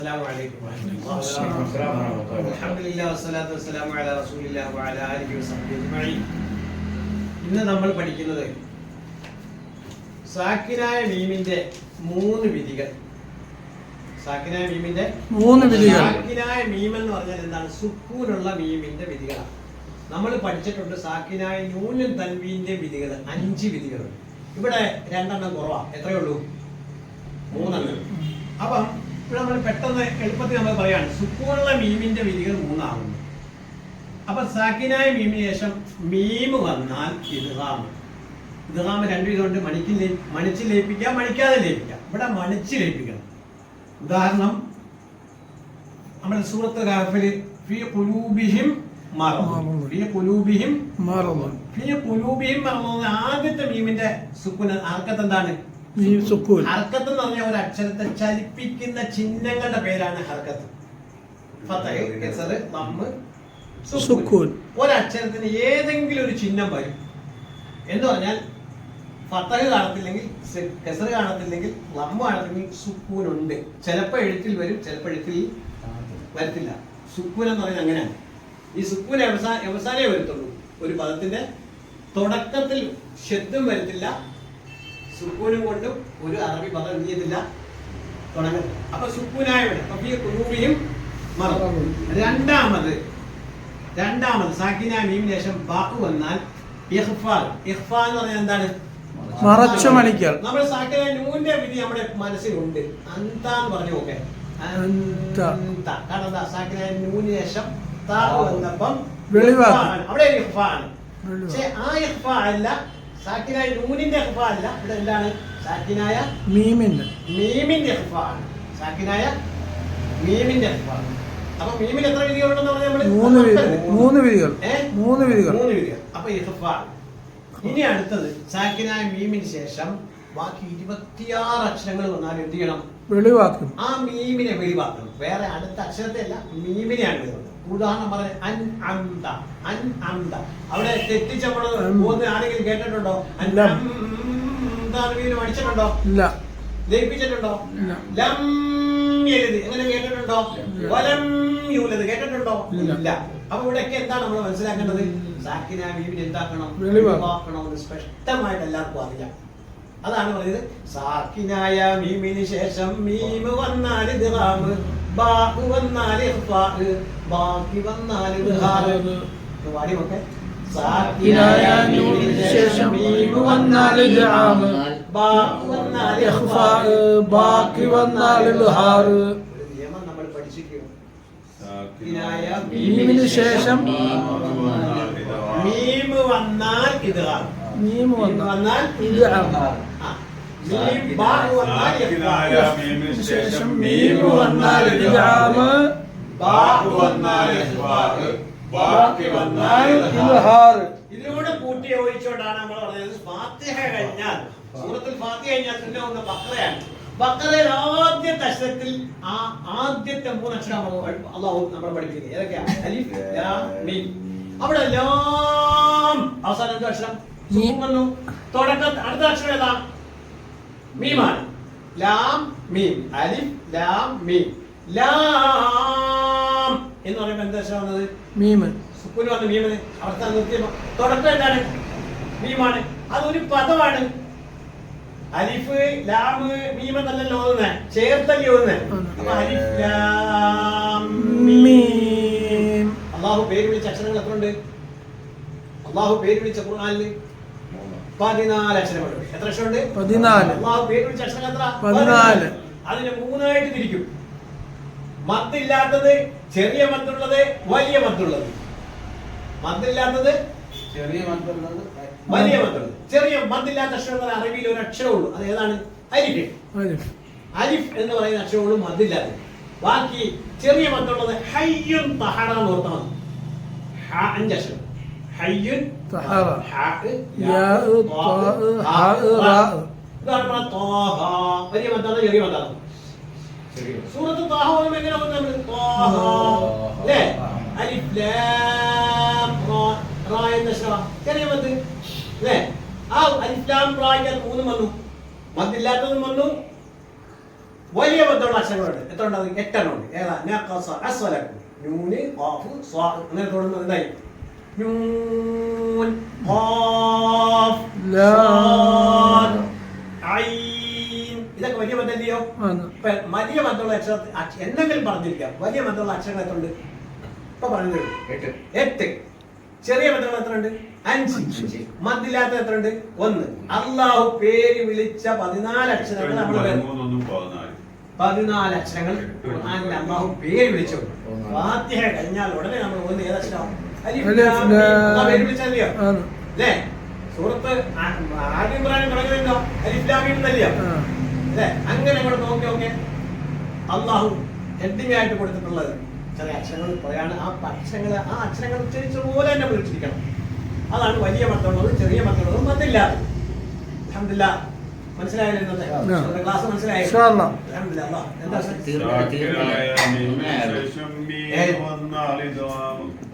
السلام عليكم ورحمة الله الحمد لله والصلاة والسلام على رسول الله وعلى آله وصحبه أجمعين ഇന്ന് നമ്മൾ പഠിക്കുന്നത് സാക്കിനായ മീമിന്റെ മൂന്ന് വിധികൾ സാക്കിനായ മീമിന്റെ മൂന്ന് വിധികൾ സാക്കിനായ മീം എന്ന് പറഞ്ഞാൽ എന്താണ് സുക്കൂനുള്ള മീമിന്റെ വിധികളാണ് നമ്മൾ പഠിച്ചിട്ടുണ്ട് സാക്കിനായ നൂനും തൻവീന്റെ വിധികൾ അഞ്ച് വിധികളുണ്ട് ഇവിടെ രണ്ടെണ്ണം കുറവാ എത്രയേ ഉള്ളൂ മൂന്നെണ്ണം അപ്പം ഇവിടെ നമ്മൾ പെട്ടെന്ന് എളുപ്പത്തിൽ നമ്മൾ പറയാണ് സുക്കൂണുള്ള മീമിന്റെ വിധികൾ മൂന്നാകുന്നു. അപ്പൊ സാക്കിനായ മീമിന് ശേഷം മീം വന്നാൽ ഇദ്ഗാം ഇദ്ഗാം രണ്ടു വിധമുണ്ട്. മണിക്ക് മണിച്ച് ലയിപ്പിക്കാം മണിക്കാതെ ലയിപ്പിക്കാം ഇവിടെ മണിച്ച് ലയിപ്പിക്കണം ഉദാഹരണം നമ്മുടെ സൂറത്ത് ഫീ എന്ന ആദ്യത്തെ മീമിന്റെ സുക്കുന ആർക്കത്ത് എന്താണ്? ഹർക്കത്ത് എന്ന് പറഞ്ഞ ഒരു അക്ഷരത്തെ ചലിപ്പിക്കുന്ന ചിഹ്നങ്ങളുടെ പേരാണ് ഹർക്കത്ത്. ഒരക്ഷരത്തിന് ഏതെങ്കിലും ഒരു ചിഹ്നം വരും. എന്ന് പറഞ്ഞാൽ ഫത്തഹ് കാണത്തില്ലെങ്കിൽ കെസർ കാണത്തില്ലെങ്കിൽ ലമ്മ് കാണത്തില്ലെങ്കിൽ സുക്കൂൻ ഉണ്ട് ചിലപ്പോൾ എഴുത്തിൽ വരും ചിലപ്പോൾ എഴുത്തിൽ വരത്തില്ല. സുക്കൂൻ എന്ന് പറയുന്നത് അങ്ങനെയാണ്. ഈ സുക്കൂൻ അവസാന അവസാനേ വരത്തുള്ളൂ. ഒരു പദത്തിന്റെ തുടക്കത്തിൽ ശബ്ദം വരത്തില്ല സുക്കൂനും കൊണ്ടും ഒരു അറബി പദം എന്ത് ചെയ്തില്ല തുടങ്ങത്തില്ല അപ്പൊ സുക്കൂനായും വരും അപ്പൊ ഈ കുലൂബിയും മറന്നു രണ്ടാമത് രണ്ടാമത് സാക്കിന മീമിന് ശേഷം ബാക്കു വന്നാൽ ഇഹ്ഫാൽ ഇഹ്ഫാൽ എന്ന് പറഞ്ഞാൽ എന്താണ്? മറച്ചു മണിക്കൽ. നമ്മൾ സാക്കിന നൂന്റെ വിധി നമ്മുടെ മനസ്സിലുണ്ട്. അന്താന്ന് പറഞ്ഞു ഓക്കെ. കാരണം സാക്കിന നൂന് ശേഷം താ വന്നപ്പം. അവിടെ ഇഹ്ഫാണ് പക്ഷെ ആ ഇഹ്ഫാ അല്ല സാക്കിനായ നൂനിന്റെ ഇഹ്ഫ അല്ല ഇവിടെ എന്താണ്? സാക്കിനായ മീമിന്റെ. മീമിന്റെ ഇഹ്ഫ ആണ് സാക്കിനായ മീമിന്റെ അപ്പൊ മീമിന് എത്ര വിധികളുണ്ടെന്ന് പറഞ്ഞാൽ നമ്മൾ മൂന്ന് മൂന്ന് വിധികൾ. മൂന്ന് വിധികൾ. മൂന്ന് വിധികൾ. അപ്പൊ ഇഹ്ഫ ഇനി അടുത്തത് സാക്കിനായ മീമിന് ശേഷം ബാക്കി ഇരുപത്തിയാറ് അക്ഷരങ്ങൾ വന്നാൽ എന്ത് ചെയ്യണം? വെളിവാക്കും. ആ മീമിനെ വെളിവാക്കണം. വേറെ അടുത്ത അക്ഷരത്തെ അല്ല മീമിനെയാണ് വെളിവാക്കുന്നത്. ഉദാഹരണം പറഞ്ഞ അൻ അന്ത അൻ അന്ത അവിടെ തെറ്റിച്ച് നമ്മൾ പോകുന്ന ആരെങ്കിലും കേട്ടിട്ടുണ്ടോ? അൻ ഇല്ല. അംദ പഠിച്ചിട്ടുണ്ടോ? ഇല്ല. ലം എഴുതി എങ്ങനെ കേട്ടിട്ടുണ്ടോ? വലം യൂലത് കേട്ടിട്ടുണ്ടോ? ഇല്ല. അപ്പൊ ഇവിടെയൊക്കെ എന്താണ് നമ്മൾ മനസ്സിലാക്കേണ്ടത്? സാക്കിന മീമിനെ എന്താക്കണം? വെളിവാക്കണം. വെളിവാക്കണമെന്ന് സ്പഷ്ടമായിട്ട് എല്ലാവർക്കും അറിയാം. അതാണ് പറയുന്നത് സാക്കിനായ മീമിന് ശേഷം മീമ് വന്നാൽ ഇദ്ഗാം ബാഹ് വന്നാൽ ബാക്കി വന്നാൽ ഇദ്ഹാർ പാടി നോക്കെ. സാക്കിനായ ശേഷം മീമ് വന്നാൽ ഇദ്ഗാം. ബാഹ് ഇഖ്ഫാ ബാക്കി. ഒരു നിയമം നമ്മൾ പഠിച്ചിരിക്കും മീമിന് ശേഷം മീം വന്നാൽ ഇദ്ഗാം മീം മീം വന്നാൽ വന്നാൽ ഇദ്ഗാം. ശേഷം മീം വന്നാൽ ഇദ്ഗാം. ബാഹ് വന്നാൽ. ബാക്കി വന്നാൽ. ഇതിലൂടെ കൂട്ടി യോജിച്ചുകൊണ്ടാണ് നമ്മൾ പറഞ്ഞത് ഫാത്തിഹ കഴിഞ്ഞാൽ. സൂറത്തിൽ ഫാത്തിഹ കഴിഞ്ഞാൽ പിന്നെ ഒന്ന് ബക്രയാണ്. ബക്രയിൽ ആദ്യത്തെ അക്ഷരത്തിൽ ആ ആദ്യത്തെ മൂന്ന് അക്ഷരം അള്ളാഹു നമ്മളെ പഠിപ്പിക്കുന്നത് ഏതൊക്കെയാണ് അലിഫ് ലാം മീം. അവിടെ ലാം അവസാനം എന്ത് അക്ഷരം? തുടക്ക അടുത്ത അക്ഷരം ഏതാ? മീമാണ്. ലാം മീം. അലിഫ് ലാം മീം. ലാം എന്ന് പറയുമ്പോൾ എന്താ വന്നത്? മീമൻ സുക്കൂന് വന്ന മീമിന് അവസാനം നിർത്തിയ തുടക്കം എന്താണ്? മീമാണ്. അതൊരു പദമാണ്. അലിഫ് ലാം മീം എന്നല്ലല്ലോ ഓതുന്നേ. ചേർത്തല്ലേ ഓതുന്നേ? അപ്പൊ അലിഫ് ലാം മീം. മീം. അള്ളാഹു പേര് വിളിച്ച അക്ഷരങ്ങൾ എത്ര ഉണ്ട് അള്ളാഹു പേര് വിളിച്ച ഖുർആനിൽ പതിനാല് അക്ഷരമുണ്ട് എത്ര അക്ഷരമുണ്ട്? പതിനാല്. പേര് വിളിച്ച അക്ഷരം എത്ര? പതിനാല്. അതിന് മൂന്നായിട്ട് തിരിക്കും. മത്തില്ലാത്തത് ചെറിയ മത്തുള്ളത് വലിയ മത്തുള്ളത് മത്തില്ലാത്തത് ചെറിയ മത്തുള്ളത് വലിയ മത്തുള്ളത് ചെറിയ മത്തില്ലാത്ത അക്ഷരം എന്ന് പറഞ്ഞാൽ അറബിയിൽ ഒരു അക്ഷരമുള്ളൂ. അത് ഏതാണ്? അരിഫ്. അലിഫ് എന്ന് പറയുന്ന അക്ഷരമുള്ളൂ മത്തില്ലാത്തത് ബാക്കി ചെറിയ മത്തുള്ളത് ഹയ്യും തഹറ എന്ന് ഓർത്താൽ മതി. ഹ അഞ്ചക്ഷരം ഹയ്യുൻ തഹറ. ഹ, യാ, ത്വാ, ത്വാ, ഹാ, ഹാ, റാ. റാ. ഇതാണ് പറഞ്ഞ ത്വാഹ. വലിയ മത്താണോ ചെറിയ മത്താണോ സൂറത്ത് ത്വാഹ ഓതുമ്പോൾ എങ്ങനെ ഓതും നമ്മൾ? ത്വാഹ. അല്ലേ? അലിഫ് ലാം റാ. റാ എന്ന അക്ഷരമാ. ചെറിയ മത്ത് അല്ലേ ആ അലിഫ് ലാം റായ്ക്ക് അത് മൂന്നും വന്നു മത്തില്ലാത്തതും വന്നു വലിയ ബന്ധമുള്ള അക്ഷരങ്ങളുണ്ട് എത്ര ഉണ്ട് അത് എട്ടെണ്ണം ഉണ്ട് ഏതാ നഖസ അസ്വലക്കും നൂന് ഖാഫ് സ്വാ അങ്ങനെ തുടങ്ങുന്നത് എന്തായി നൂൻ قاف ലാം. عين ഐൻ ഇതൊക്കെ വലിയ ബന്ധമില്ലയോ വലിയ ബന്ധമുള്ള അക്ഷര എന്തെങ്കിലും പറഞ്ഞിരിക്കാം. വലിയ ബന്ധമുള്ള അക്ഷരങ്ങൾ എത്ര ഉണ്ട് ഇപ്പൊ പറഞ്ഞത് എട്ട്. എട്ട്. ചെറിയ ബന്ധങ്ങൾ എത്ര ഉണ്ട് അഞ്ച്. മദ്ദില്ലാത്ത എത്ര ഉണ്ട് ഒന്ന്. അള്ളാഹു പേര് വിളിച്ച പതിനാല് അക്ഷരങ്ങൾ നമ്മൾ പതിനാല്. അക്ഷരങ്ങൾ. അള്ളാഹു പേര് വിളിച്ചു. ഫാത്തിഹ കഴിഞ്ഞാൽ ഉടനെ നമ്മൾ ഒന്ന് ഏതക്ഷരം അല്ലേ? സൂറത്ത് ആദ്യം ഇബ്രാഹിം തുടങ്ങുന്നുണ്ടോ അലിഫ്ലാമീം എന്നല്ലയോ ആ. അല്ലേ? അങ്ങനെ അങ്ങോട്ട് നോക്കി നോക്കി അള്ളാഹു ഹെഡിങ് ആയിട്ട് കൊടുത്തിട്ടുള്ളത്. ചെറിയ അക്ഷരങ്ങൾ പറയാണ് ആ അക്ഷരങ്ങൾ ആ അക്ഷരങ്ങൾ ഉച്ചരിച്ച പോലെ തന്നെ വിളിച്ചിരിക്കണം. അതാണ് വലിയ മക്കളുള്ളതും ചെറിയ മക്കളുള്ളതും മത്തില്ലാതെ അഹമ്മദില്ല മനസ്സിലായല്ലോ ഇന്നത്തെ ക്ലാസ് മനസ്സിലായോ? എന്താ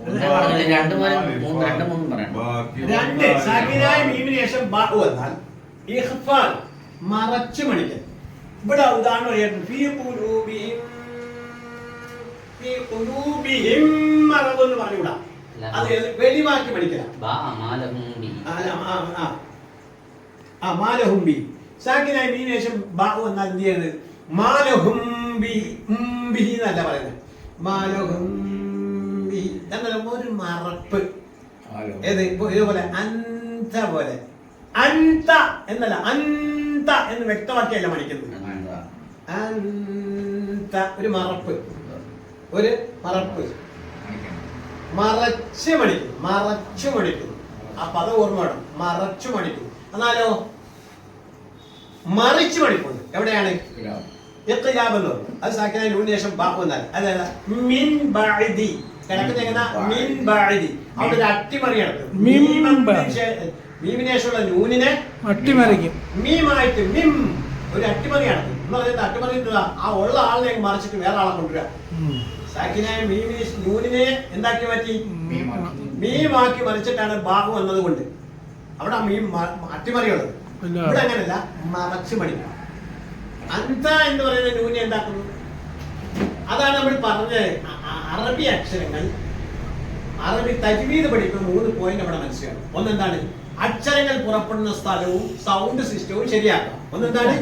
രണ്ട് മൂന്ന് മൂന്ന് രണ്ട് മൂന്ന് പറയണം. രണ്ട് വന്നാലിതാ. സാക്കിനായ മീമിന് ശേഷം ബാഹു എന്നാൽ ഇഖ്ഫാൽ മറച്ചു മണിക്കൽ ഇവിടെ ഉദാഹരണം പറയാം ഫീ ഖുലൂബിഹിം ഫീ ഖുലൂബിഹിം മറവ് എന്ന് പറഞ്ഞുകൂടാ. അത് വെളിവാക്കി പഠിക്കണം ബാ മാലഹും ആ, ആ, ആ. ആ. മാലഹുംബി സാക്കിനായ മീമിന് ശേഷം ബാഹു എന്നാൽ എന്ത് ചെയ്യുന്നത് മാലഹുംബി എന്നല്ല പറയുന്നത്. എന്നല്ല ഒരു മറപ്പ്. ഏത്? ഇതുപോലെ അന്ത പോലെ. അന്ത എന്നല്ല അന്ത എന്ന് വ്യക്തമാക്കിയല്ല മണിക്കുന്നത്. അന്ത. ഒരു മറപ്പ്. ഒരു മറപ്പ്. മറച്ച് മണിക്കും. മറച്ചു മണിക്കും. ആ പദം ഓർമ്മ വേണം. മറച്ചു മണിക്കും. എന്നാലോ? മറിച്ച് മണിക്കുന്നു എവിടെയാണ്? ഇഖ്തിലാബ് എന്ന് പറയും. അത് സാക്കിനായി ശേഷം ബാഹു എന്നാൽ അതായത് മിൻ ബഅദി കിടക്കുന്ന എങ്ങനെ മിൻ ബഅദി അവിടെ ഒരു അട്ടിമറി നടക്കും മിൻ മീമിന് ബഅദി. ശേഷമുള്ള നൂനിനെ അട്ടിമറിക്കും. മീമായിട്ട് മിം ഒരു അട്ടിമറിയാണ് എന്ന് പറയുന്നത്? ആ ഉള്ള ആളിനെ മറിച്ചിട്ട് വേറെ ആളെ കൊണ്ടുവരിക ഉം. സാക്കിനായ മീമിന് നൂനിനെ എന്താക്കി മാറ്റി? മീമാക്കി. മറിച്ചിട്ടാണ് ബാഹു വന്നത് അവിടെ ആ മീം മ- അട്ടിമറിയുള്ളത്. ഇവിടെ അങ്ങനല്ല മറച്ചു അന്ത എന്ന് പറയുന്ന ന്യൂനെ എന്താക്കുന്നു? അതാണ് നമ്മൾ പറഞ്ഞത്. അറബി അക്ഷരങ്ങൾ അറബി തജ്വീദ് പഠിക്കുമ്പോൾ മൂന്ന് പോയിന്റ് അവിടെ മനസ്സിലാവും ഒന്നെന്താണ്? അക്ഷരങ്ങൾ പുറപ്പെടുന്ന സ്ഥലവും സൗണ്ട് സിസ്റ്റവും ശരിയാക്കാം. ഒന്നെന്താണ്?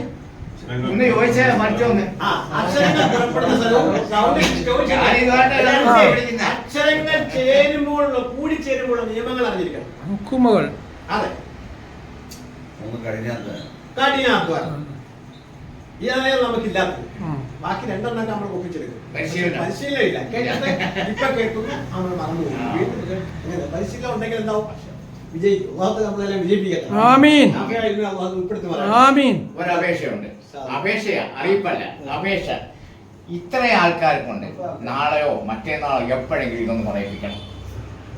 അക്ഷരങ്ങൾ പുറപ്പെടുന്ന സ്ഥലവും സൗണ്ട് സിസ്റ്റവും ശരിയാക്കാം. ഞാനിതുമായിട്ട് കൂടി. അക്ഷരങ്ങൾ ചേരുമ്പോഴുള്ള നിയമങ്ങൾ അറിഞ്ഞിരിക്കണം. ഹുക്കുമകൾ അതെ. കഠിനാധ്വാനം. ഇതാണ് നമുക്കില്ലാത്തത്. ബാക്കി രണ്ടെണ്ണം നമ്മൾ ഒപ്പിച്ചെടുക്കും. പരിശീലനം. ഇല്ല. ഇപ്പൊ കേൾക്കുന്നു നമ്മൾ മറന്നു പരിശീലനം ഉണ്ടെങ്കിൽ എന്താവും? വിജയിക്കും നമ്മളെല്ലാം വിജയിപ്പിക്കട്ടെ. അള്ളാഹു ഉൾപ്പെടുത്തി പറയാം ഒരു അപേക്ഷയുണ്ട് അപേക്ഷയാ അറിയിപ്പല്ല. അപേക്ഷ. ആൾക്കാർ ആൾക്കാർക്കുണ്ട്. നാളെയോ മറ്റേനാളോ എപ്പോഴെങ്കിലും ഇതൊന്ന് പറയിപ്പിക്കണം.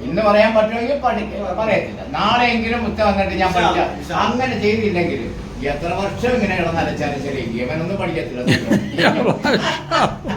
ഇന്ന് പറയാൻ പറ്റുമെങ്കിൽ പഠിക്ക പറയത്തില്ല. നാളെയെങ്കിലും മുത്ത വന്നിട്ട് ഞാൻ ഇൻഷാ അങ്ങനെ ചെയ്തില്ലെങ്കിൽ എത്ര വർഷം ഇങ്ങനെ കിടന്നലച്ചാലും ശരി. ഇവനൊന്നും പഠിക്കത്തില്ല.